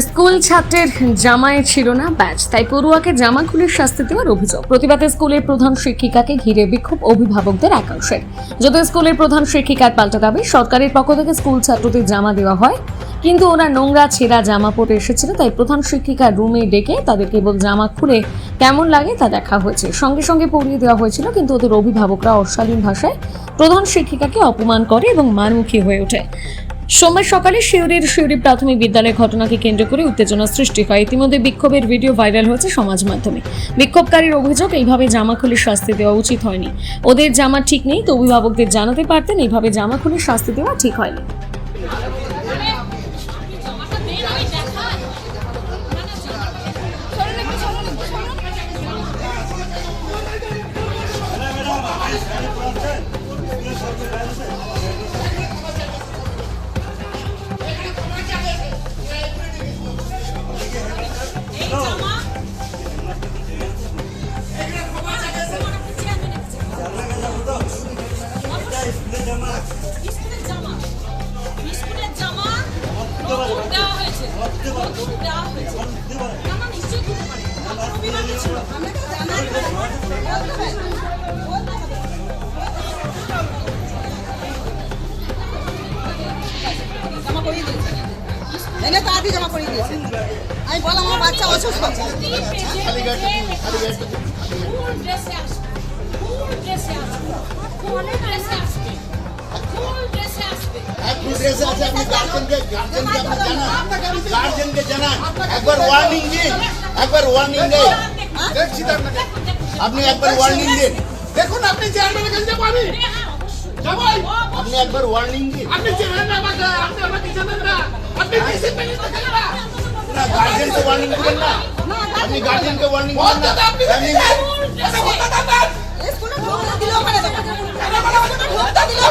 School ছাত্রের জামায় ছিল না ব্যাচ, তাই পড়ুয়াকে জামা খুলে শাস্তি দেওয়ার অভিযোগ। প্রতিবাদে স্কুলের প্রধান শিক্ষিকাকে ঘিরে বিক্ষোভ অভিভাবকদের একাংশের যদিও স্কুলের প্রধান শিক্ষিকার পাল্টা দাবি, সরকারের পক্ষ থেকে স্কুল ছাত্রদের জামা দেওয়া হয়, কিন্তু ওরা নোংরা, ছেঁড়া জামা পরে এসেছিল, তাই প্রধান শিক্ষিকার রুমে ডেকে তাদের কেবল জামা খুলে কেমন লাগে তা দেখা হয়েছে। সঙ্গে সঙ্গে পড়িয়ে দেওয়া হয়েছিল, কিন্তু ওদের অভিভাবকরা অশালীন ভাষায় প্রধান শিক্ষিকাকে অপমান করে এবং মারমুখী হয়ে ওঠে। সোমবার সকালে শিউরির শিউরি প্রাথমিক বিদ্যালয়ের ঘটনাকে কেন্দ্র করে উত্তেজনা সৃষ্টি হয়। ইতিমধ্যে বিক্ষোভের ভিডিও ভাইরাল হয়েছে সমাজ মাধ্যমে। বিক্ষোভকারীর অভিযোগ, এইভাবে জামা খুলে শাস্তি দেওয়া উচিত হয়নি। ওদের জামা ঠিক নেই, তো অভিভাবকদের জানাতে পারতেন, এইভাবে জামা খুলে শাস্তি দেওয়া ঠিক হয়নি। আপনি জানান। গার্জেনকে জানান। একবার ওয়ার্নিং দিন একবার ওয়ার্নিং দিন। দেখছি আপনি একবার ওয়ার্নিং দিন। দেখুন আপনি চেয়ারম্যানের কাছে যাব আমি। আপনি একবার ওয়ার্নিং দিন। আপনি আমাকে আপনি আমাকে জানেন না। আপনি ডিসিপ্লিন না না গার্জেনকে ওয়ার্নিং দিবেন না আপনি গার্জেনকে ওয়ার্নিং দিবেন না বলতে আপনি আপনি কথা বলতে দেন স্কুলে ঢুকতে দিলেও পারে না ঢুকতে দিলেও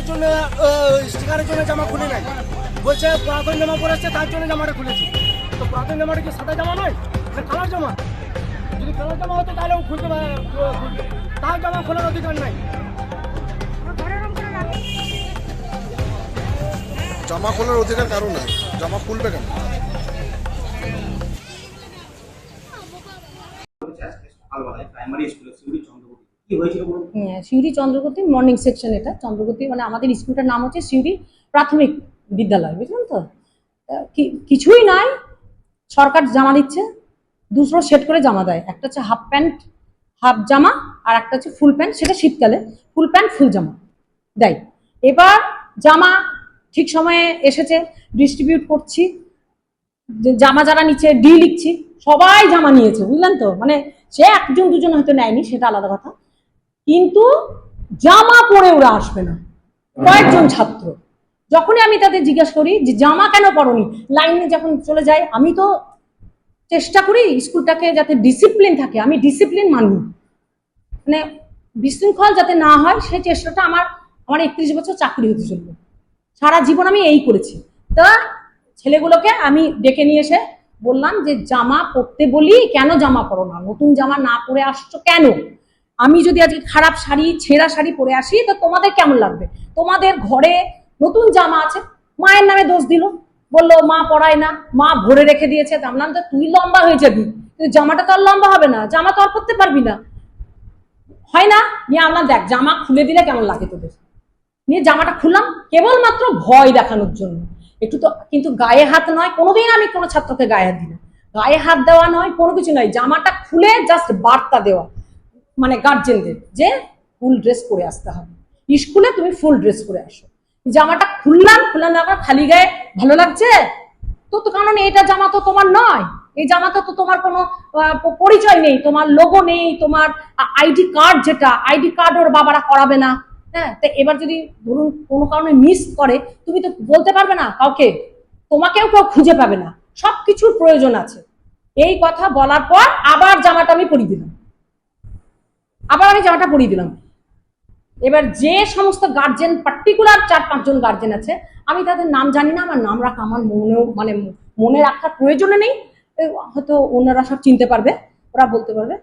স্টিকারের জন্য স্টিকারের জন্য জামা খুলে নাই। বলছে পুরাতন জামা পড়েছে তার জন্য জামাটা খুলেছি। তো পুরাতন জামাটা কি সাদা জামা নয়? না কালার জামা। যদি কালার জামা হতো তাহলে ও খুলতে খুলতে তার জামা খোলার অধিকার নাই। জামা খোলার অধিকার কারণ নাই। জামা খুলবে কেন? প্রাইমারি স্কুলের হ্যাঁ, সিউড়ি চন্দ্রগতি মর্নিং সেকশন এটা। চন্দ্রগতি মানে আমাদের স্কুলটার নাম হচ্ছে সিউড়ি প্রাথমিক বিদ্যালয় বুঝলেন তো? কিছুই নাই। সরকার জামা দিচ্ছে দুশো সেট করে জামা দেয়। একটা হচ্ছে হাফ প্যান্ট হাফ জামা আর একটা হচ্ছে ফুল প্যান্ট সেটা শীতকালে। ফুল প্যান্ট ফুল জামা। দেয়। এবার জামা ঠিক সময়ে এসেছে ডিস্ট্রিবিউট করছি। জামা যারা নিচ্ছে ডি লিখছি। সবাই জামা নিয়েছে বুঝলেন তো? মানে সে একজন দুজন হয়তো নেয়নি সেটা আলাদা কথা। কিন্তু জামা পরে ওরা আসবে না। কয়েকজন ছাত্র। যখনই আমি তাদের জিজ্ঞাসা করি যে জামা কেন পরনি? লাইনে যখন চলে যায় আমি তো চেষ্টা করি স্কুলটাকে যাতে ডিসিপ্লিন থাকে। আমি ডিসিপ্লিন মানি। মানে বিশৃঙ্খল যাতে না হয় সেই চেষ্টাটা আমার আমার একত্রিশ বছর চাকরি হতে চলবে সারা জীবন আমি এই করেছি। তা ছেলেগুলোকে আমি ডেকে নিয়ে এসে বললাম যে জামা পরতে বলি কেন জামা পরো না? নতুন জামা না পরে আসছো কেন? আমি যদি আজকে খারাপ শাড়ি, ছেঁড়া শাড়ি পরে আসি, তো তোমাদের কেমন লাগবে? তোমাদের ঘরে নতুন জামা আছে? মায়ের নামে দোষ দিল। বলল, মা পড়ায় না, মা ভরে রেখে দিয়েছে। তা আমি তো তুই লম্বা হয়ে যাবি। কিন্তু জামাটা তো আর লম্বা হবে না, জামা তো আর পরতে পারবি না। হয় না, নিয়ে আমরা দেখ, জামা খুলে দিলে কেমন লাগে তোদের? নিয়ে জামাটা খুললাম, কেবলমাত্র ভয় দেখানোর জন্য। একটু তো, কিন্তু গায়ে হাত নয়, কোনোদিন আমি কোনো ছাত্রকে গায়ে হাত দিই না। গায়ে হাত দেওয়া নয়, কোনো কিছু নয়, জামাটা খুলে জাস্ট বার্তা দেওয়া। মানে গার্জেনদের যে ফুল ড্রেস পরে আসতে হবে। স্কুলে তুমি ফুল ড্রেস পরে আসো। জামাটা খুললাম খুললাম, আমার খালি গায়ে ভালো লাগছে? তো তো কারণ এটা জামা তো তোমার নয়। এই জামাতে তো তোমার কোনো পরিচয় নেই, তোমার লোগো নেই, তোমার আইডি কার্ড যেটা আইডি কার্ড ওর বাবারা করাবে না। হ্যাঁ তো এবার যদি ধরুন কোনো কারণে মিস করে, তুমি তো বলতে পারবে না কাউকে। তোমাকেও কেউ খুঁজে পাবে না। সব কিছুর প্রয়োজন আছে। এই কথা বলার পর আবার জামাটা আমি পরিয়ে দিলাম। আবার আমি জামাটা পরিয়ে দিলাম। এবার যে সমস্ত গার্জেন পার্টিকুলার চার পাঁচজন গার্জেন আছে, আমি তাদের নাম জানি না, আমার নাম রাখা আমার মনেও মানে মনে রাখার প্রয়োজনে নেই। হয়তো ওনারা সব চিনতে পারবে, ওরা বলতে পারবে।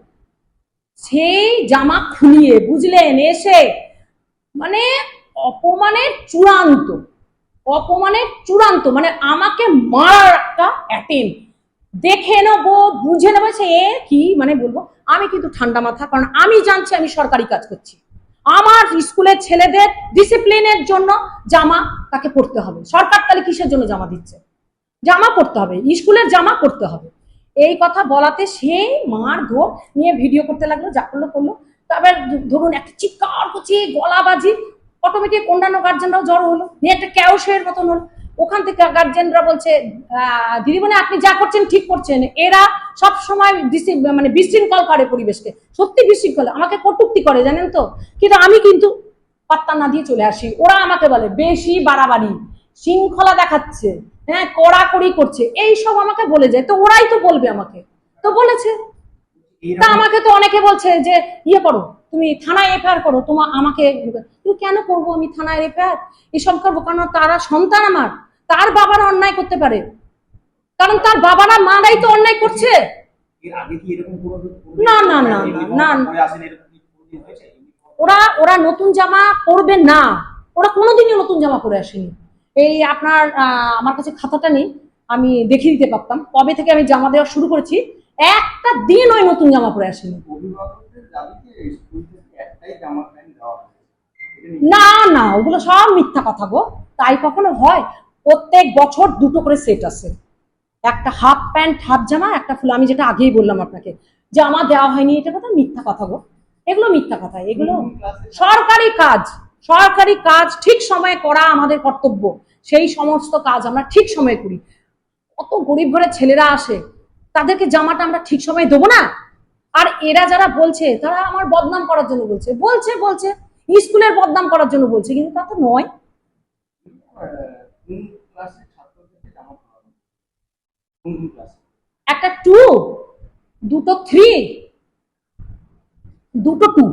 সেই জামা খুলিয়ে বুঝলেন? এসে মানে অপমানের চূড়ান্ত অপমানের চূড়ান্ত মানে আমাকে মারার একটা অ্যাটেম্প দেখে নেব, বুঝে নেব, সে কি মানে বলব আমি কিন্তু ঠান্ডা মাথা, কারণ আমি জানছি আমি সরকারি কাজ করছি। আমার স্কুলের ছেলেদের ডিসিপ্লিনের জন্য জামা তাকে পড়তে হবে। সরকার তাহলে কিসের জন্য জামা দিচ্ছে? জামা পড়তে হবে। স্কুলের জামা পড়তে হবে। এই কথা বলাতে সেই মার ধর নিয়ে ভিডিও করতে লাগল, যা করল করল। তারপর ধরুন একটা চিৎকার গলা বাজি অটোমেটিক অন্যান্য গার্জেনরাও জড়ো হলো, নিয়ে একটা ক্যাওসের মতন হলো। ওখান থেকে গার্জেনরা বলছে আহ, দিদিমণি আপনি যা করছেন ঠিক করছেন। এরা সব সময় মানে বিশৃঙ্খল করে পরিবেশকে। সত্যি বিশৃঙ্খল। আমাকে কটুক্তি করে জানেন তো? কিন্তু আমি কিন্তু পাত্তা না দিয়ে চলে আসি। ওরা আমাকে বলে বেশি বাড়াবাড়ি। শৃঙ্খলা দেখাচ্ছে। হ্যাঁ কড়াকড়ি করছে। এই সব আমাকে বলে যায়। তো ওরাই তো বলবে আমাকে। তো বলেছে। তা আমাকে তো অনেকে বলছে যে ইয়ে করো তুমি থানায় এফআইআর করো। তোমার আমাকে তুমি কেন করব আমি থানায় এফআইআর? এসব করব কারণ তারা সন্তান আমার। তার বাবারা অন্যায় করতে পারে। কারণ তার বাবারা মারাই তো অন্যায় করছে। না, না, না, না, ওরা ওরা নতুন জামা পরবে না। ওরা কোনোদিনই নতুন জামা পরে আসেনি। এই আপনার আমার কাছে খাতাটা নেই আমি দেখিয়ে দিতে পারতাম। কবে থেকে আমি জামা দেওয়া শুরু করেছি একটা দিন ওই নতুন জামা পরে আসেনি। না না ওগুলো সব মিথ্যা কথা গো। তাই কখনো হয়। প্রত্যেক বছর দুটো করে সেট আছে। একটা হাফ প্যান্ট হাফ জামা একটা ফুল আমি যেটা আগেই বললাম আপনাকে জামা দেওয়া হয়নি এটা কথা মিথ্যা কথা গো। এগুলো মিথ্যা কথা এগুলো সরকারি কাজ সরকারি কাজ ঠিক সময়ে করা আমাদের কর্তব্য। সেই সমস্ত কাজ আমরা ঠিক সময়ে করি। কত গরিব ঘরের ছেলেরা আসে তাদেরকে জামাটা আমরা ঠিক সময়ে দেবো না? আর এরা যারা বলছে তারা আমার বদনাম করার জন্য বলছে। বলছে বলছে স্কুলের বদনাম করার জন্য বলছে কিন্তু তা তো নয়। কোন ছাত্রদেরকে জামা পরানো কোন কোন ক্লাসে একটা টু দুটো থ্রি দুটো টু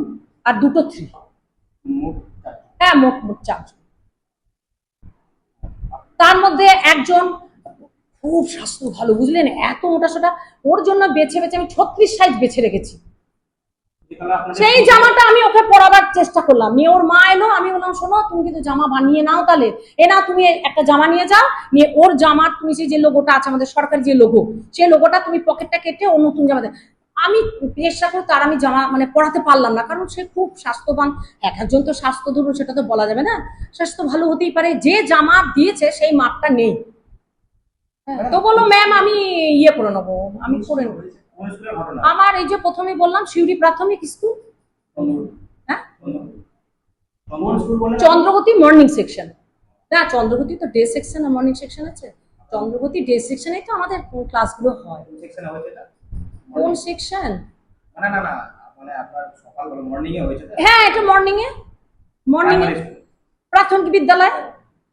আর দুটো থ্রি হ্যাঁ মোট মোট চারজন। তার মধ্যে একজন খুব স্বাস্থ্য ভালো বুঝলেন? এত মোটা সোটা ওর জন্য বেছে বেছে আমি ছত্রিশ সাইজ বেছে রেখেছি। সেই জামাটা আমি ওকে পরাবার চেষ্টা করলাম। নিয়ে ওর মা এলো আমি বললাম শোনো তুমি কিন্তু জামা বানিয়ে নাও তাহলে। এ না তুমি একটা জামা নিয়ে যাও নিয়ে ওর জামার তুমি সেই যে লোগোটা আছে আমাদের সরকারি যে লোগো সেই লোগোটা তুমি পকেটটা কেটে ও নতুন জামা আমি চেষ্টা করে তার আমি জামা মানে পড়াতে পারলাম না কারণ সে খুব স্বাস্থ্যবান। এক একজন তো স্বাস্থ্য ধরুন সেটা তো বলা যাবে না। স্বাস্থ্য ভালো হতেই পারে যে জামা দিয়েছে সেই মাপটা নেই। হ্যাঁ, তো বলল ম্যাম আমি ইয়ে করে নেব আমি করে নেব। আমার এই যে প্রথমে বললাম শিউরি প্রাথমিক স্কুল। হ্যাঁ? চন্দ্রগতি মর্নিং সেকশন না চন্দ্রগতি তো ডে সেকশন আর মর্নিং সেকশন আছে। চন্দ্রগতি ডে সেকশনেই তো আমাদের ক্লাসগুলো হয়। কোন সেকশন না না না মানে আপনার সকাল মর্নিং এ হয়েছে হ্যাঁ এটা মর্নিং এ মর্নিং এ প্রাথমিক বিদ্যালয়।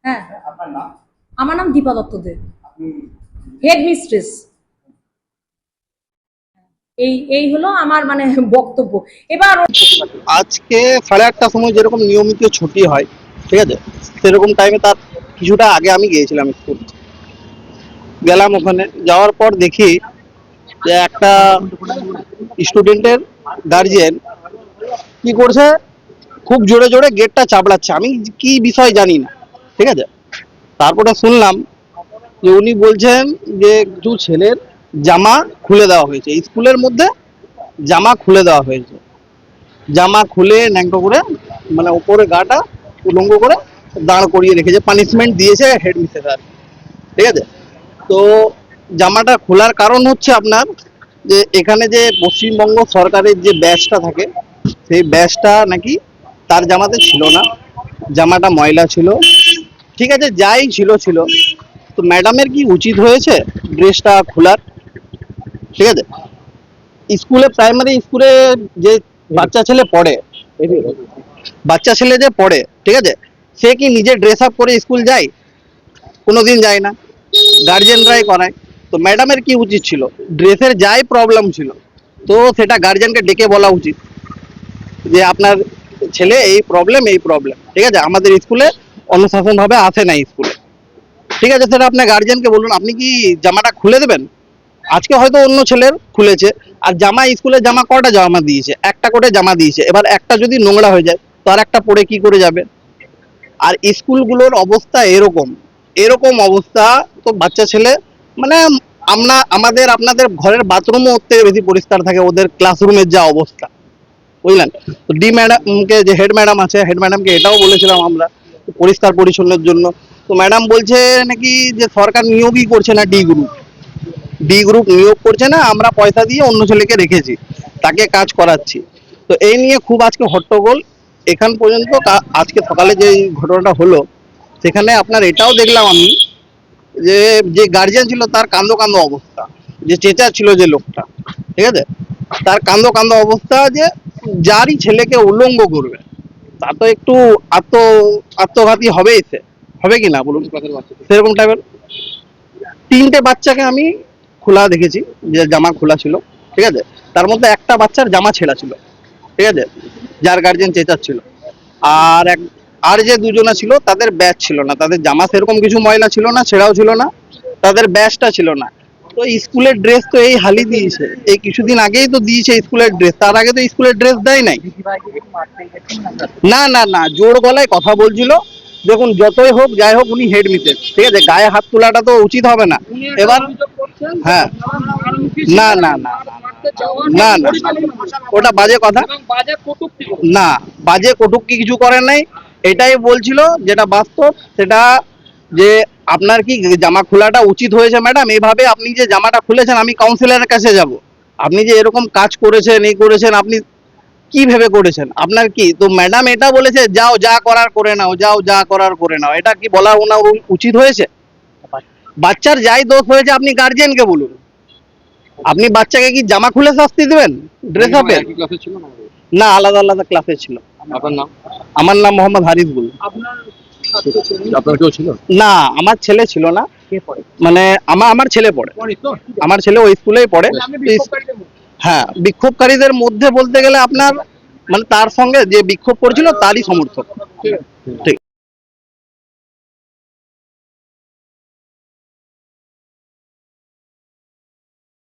হ্যাঁ। আপনার নাম? আমার নাম দীপা দত্ত দেব আপনি হেড মিস্ট্রেস এই এই হলো আমার মানে বক্তব্য। এবার আজকে সাড়ে আটটার সময় যেরকম নিয়মিত ছুটি হয়, ঠিক আছে? সেরকম টাইমে তার কিছুটা আগে আমি গিয়েছিলাম স্কুল গেলাম ওখানে। যাওয়ার পর দেখি যে একটা স্টুডেন্টের গার্জিয়ান কি করছে? খুব জোরে জোরে গেটটা চাপড়াচ্ছে। আমি কি বিষয় জানি না, ঠিক আছে? তারপরে শুনলাম যে উনি বলছেন যে কিছু ছেলের জামা খুলে দেওয়া হয়েছে। স্কুলের মধ্যে জামা খুলে দেওয়া হয়েছে। জামা খুলে ন্যাংটো করে মানে ওপরে গাটা উলঙ্গ করে দাঁড় করিয়ে রেখেছে। পানিশমেন্ট দিয়েছে হেড মিসেস ঠিক আছে? তো জামাটা খোলার কারণ হচ্ছে আপনার যে এখানে যে পশ্চিমবঙ্গ সরকারের যে ব্যাচটা থাকে, সেই ব্যাচটা নাকি তার জামাতে ছিল না। জামাটা ময়লা ছিল। ঠিক আছে? যাই ছিল ছিল। তো ম্যাডামের কি উচিত হয়েছে? ড্রেসটা খোলার? ঠিক আছে? স্কুলে প্রাইমারি স্কুলে যে বাচ্চা ছেলে পড়ে, বাচ্চা ছেলে যে পড়ে, ঠিক আছে? সে কি নিজে ড্রেস আপ করে স্কুল যায়? কোনোদিন যায় না। গার্জেনরাই করায়। তো ম্যাডামের কি উচিত ছিল? ড্রেসের যাই প্রবলেম ছিল, তো সেটা গার্জেনকে ডেকে বলা উচিত। যে আপনার ছেলে এই প্রবলেম এই প্রবলেম ঠিক আছে? আমাদের স্কুলে অনুশাসনভাবে আসে না স্কুলে। ঠিক আছে? সেটা আপনার গার্জেনকে বলুন। আপনি কি জামাটা খুলে দেবেন? আজকে হয়তো অন্য ছেলের খুলেছে, আর জামা স্কুলে জামা কটা জামা দিয়েছে? একটা করে জামা দিয়েছে। এবার একটা যদি নোংরা হয়ে যায়, তো আর একটা পরে কি করে যাবে? আর স্কুলগুলোর অবস্থা এরকম। এরকম অবস্থা তো বাচ্চা ছেলে মানে আমরা, আমাদের, আপনাদের ঘরের বাথরুমও ওর থেকে বেশি পরিষ্কার থাকে, ওদের ক্লাসরুমের যা অবস্থা। বুঝলেন? তো ডি ম্যাডামকে যে হেড ম্যাডাম আছে হেড ম্যাডামকে এটাও বলেছিলাম আমরা পরিষ্কার পরিচ্ছন্নের জন্য। তো ম্যাডাম বলছে নাকি যে সরকার নিয়োগই করছে না ডি গ্রুপ ডি গ্রুপ নিয়োগ করছে না আমরা পয়সা দিয়ে অন্য ছেলেকে রেখেছি তাকে কাজ করাচ্ছি। তো এই নিয়ে খুব আজকে হট্টগোল। এখান পর্যন্ত আজকে সকালে যে ঘটনাটা হলো সেখানে আপনার এটাও দেখলাম আমি যে যে গার্জিয়ান ছিল তার কান্দো কান্দো অবস্থা যে চেঁচা ছিল যে লোকটা ঠিক আছে? তার কান্দো কান্দো অবস্থা যে যারই ছেলেকে উল্লঙ্গ করবে তা তো একটু আত্ম আত্মঘাতী হবেই সে। হবে কি না বলুন? সেরকম টাইপের তিনটে বাচ্চাকে আমি খোলা দেখেছি, যে জামা খোলা ছিল, ঠিক আছে? তার মধ্যে একটা বাচ্চার জামা ছেঁড়া ছিল, ঠিক আছে? যার গার্জেন চেঁচাচ্ছিল। আর এক, আর যে দুজনা ছিল, তাদের ব্যাচ ছিল না। তাদের জামা সেরকম কিছু ময়লা ছিল না, ছেঁড়াও ছিল না, তাদের ব্যাচটা ছিল না। তো স্কুলের ড্রেস তো এই হালি দিয়েছে। এই কিছুদিন আগেই তো দিয়েছে স্কুলের ড্রেস তার আগে তো স্কুলের ড্রেস দেয় নাই। না না না, জোর গলায় কথা বলছিল। দেখুন, যতই হোক, যাই হোক, উনি হেড মিসেস ঠিক আছে? গায়ে হাত তোলাটা তো উচিত হবে না। এবার হ্যাঁ। না না না না না ওটা বাজে কথা। না, বাজে কটুক্তি কিছু করে নাই। এটাই বলছিল যেটা বাস্তব, সেটা যে আপনার কি জামা খোলাটা উচিত হয়েছে, ম্যাডাম? এইভাবে আপনি যে জামাটা খুলেছেন, আমি কাউন্সিলরের কাছে যাব। আপনি যে এরকম কাজ করেছেন এই করেছেন, আপনি কি ভেবে করেছেন? আপনার কি? তো ম্যাডাম এটা বলেছে, যাও, যা করার করে নাও, যাও, যা করার করে নাও। এটা কি বলা ওনার উচিত হয়েছে? বাচ্চার যাই দোষ হয়েছে আপনি গার্জিয়ানকে বলুন। আপনি বাচ্চাকে কি জামা খুলে শাস্তি দেবেন? ড্রেস আপে না আলাদা আলাদা ক্লাসে ছিল। আপনার নাম? আমার নাম মোহাম্মদ হারিস গুল আপনার কেউ ছিল? না আমার ছেলে ছিল না। মানে আমার আমার ছেলে পড়ে। আমার ছেলে ওই স্কুলেই পড়ে। হ্যাঁ বিক্ষোভকারীদের মধ্যে বলতে গেলে আপনার মানে তার সঙ্গে যে বিক্ষোভ করেছিল তারই সমর্থক। ঠিক।